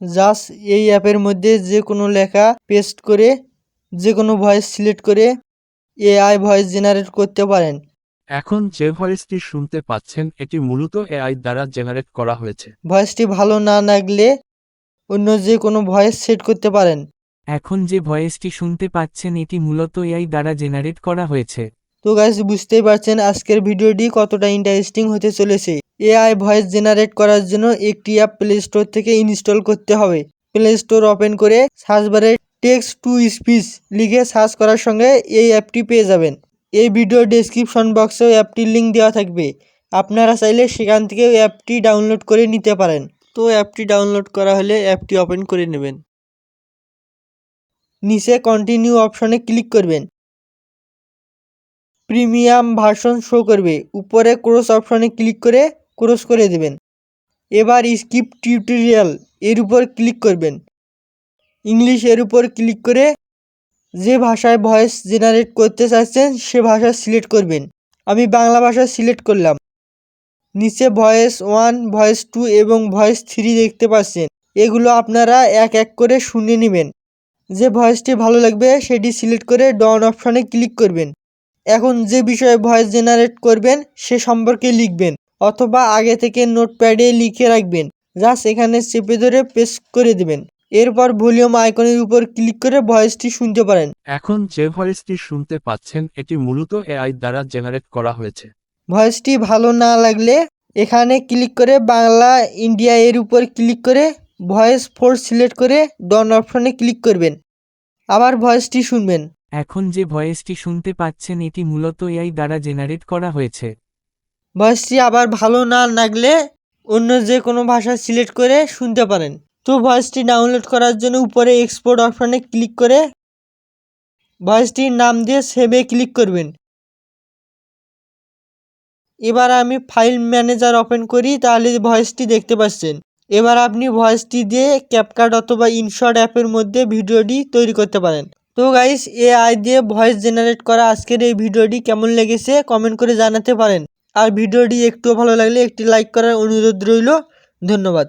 Just এই অ্যাপের মধ্যে যে কোনো লেখা পেস্ট করে যে কোনো ভয়েস সিলেক্ট করে এআই ভয়েস জেনারেট করতে পারেন। এখন যে ভয়েসটি শুনতে পাচ্ছেন এটি মূলত এআই দ্বারা জেনারেট করা হয়েছে। ভয়েসটি ভালো না লাগলে অন্য যে কোনো ভয়েস সেট করতে পারেন। এখন যে ভয়েসটি শুনতে পাচ্ছেন এটি মূলত এআই দ্বারা জেনারেট করা হয়েছে। তো গাইস বুঝতেই পারছেন আজকের ভিডিওটি কতটা ইন্টারেস্টিং হতে চলেছে। এআই ভয়েস জেনারেট করার জন্য একটি অ্যাপ প্লে স্টোর থেকে ইনস্টল করতে হবে। প্লে স্টোর ওপেন করে সার্চ বারে টেক্সট টু স্পিচ লিখে সার্চ করার সঙ্গে এই অ্যাপটি পেয়ে যাবেন। এই ভিডিও ডেসক্রিপশন বক্সেও অ্যাপটির লিঙ্ক দেওয়া থাকবে। আপনারা চাইলে সেখান থেকে অ্যাপটি ডাউনলোড করে নিতে পারেন। তো অ্যাপটি ডাউনলোড করা হলে অ্যাপটি ওপেন করে নেবেন। নিচে কন্টিনিউ অপশনে ক্লিক করবেন। প্রিমিয়াম ভার্সন শো করবে। উপরে ক্রস অপশনে ক্লিক করে ক্রস করে দেবেন। এবার স্কিপ টিউটোরিয়াল এর উপর ক্লিক করবেন। ইংলিশ এর উপর ক্লিক করে যে ভাষায় ভয়েস জেনারেট করতে চাচ্ছেন, সে ভাষা সিলেক্ট করবেন। আমি বাংলা ভাষা সিলেক্ট করলাম। নিচে ভয়েস ওয়ান, ভয়েস টু এবং ভয়েস থ্রি দেখতে পাচ্ছেন। এগুলো আপনারা এক এক করে শুনে নেবেন। যে ভয়েসটি ভালো লাগবে, সেটি সিলেক্ট করে ডন অপশনে ক্লিক করবেন। এখন যে বিষয়ে ভয়েস জেনারেট করবেন, সে সম্পর্কে লিখবেন। অথবা আগে থেকে নোটপ্যাডে লিখে রাখবেন। জাস্ট এখানে চেপে ধরে পেস্ট করে দেবেন। এরপর ভলিউম আইকনের উপর ক্লিক করে ভয়েসটি শুনতে পারেন। এখন যে ভয়েসটি শুনতে পাচ্ছেন এটি মূলত এআই দ্বারা জেনারেট করা হয়েছে। ভয়েসটি ভালো না লাগলে এখানে ক্লিক করে বাংলা ইন্ডিয়া এর উপর ক্লিক করে ভয়েস ফোর্স সিলেক্ট করে ডন অপশনে ক্লিক করবেন। আবার ভয়েসটি শুনবেন। এখন যে ভয়েসটি শুনতে পাচ্ছেন এটি মূলত এআই দ্বারা জেনারেট করা হয়েছে। ভয়েসটি আবার ভালো না লাগলে অন্য যে কোনো ভাষা সিলেক্ট করে শুনতে পারেন। তো ভয়েসটি ডাউনলোড করার জন্য উপরে এক্সপোর্ট অপশানে ক্লিক করে ভয়েসটির নাম দিয়ে সেভে ক্লিক করবেন। এবার আমি ফাইল ম্যানেজার ওপেন করি, তাহলে ভয়েসটি দেখতে পাচ্ছেন। এবার আপনি ভয়েসটি দিয়ে ক্যাপকাট অথবা ইনশর্ট অ্যাপের মধ্যে ভিডিওটি তৈরি করতে পারেন। তো গাইস এ আই দিয়ে ভয়েস জেনারেট করা আজকের এই ভিডিওটি কেমন লেগেছে কমেন্ট করে জানাতে পারেন। আর ভিডিওটি একটুও ভালো লাগলে একটি লাইক করার অনুরোধ রইল। ধন্যবাদ।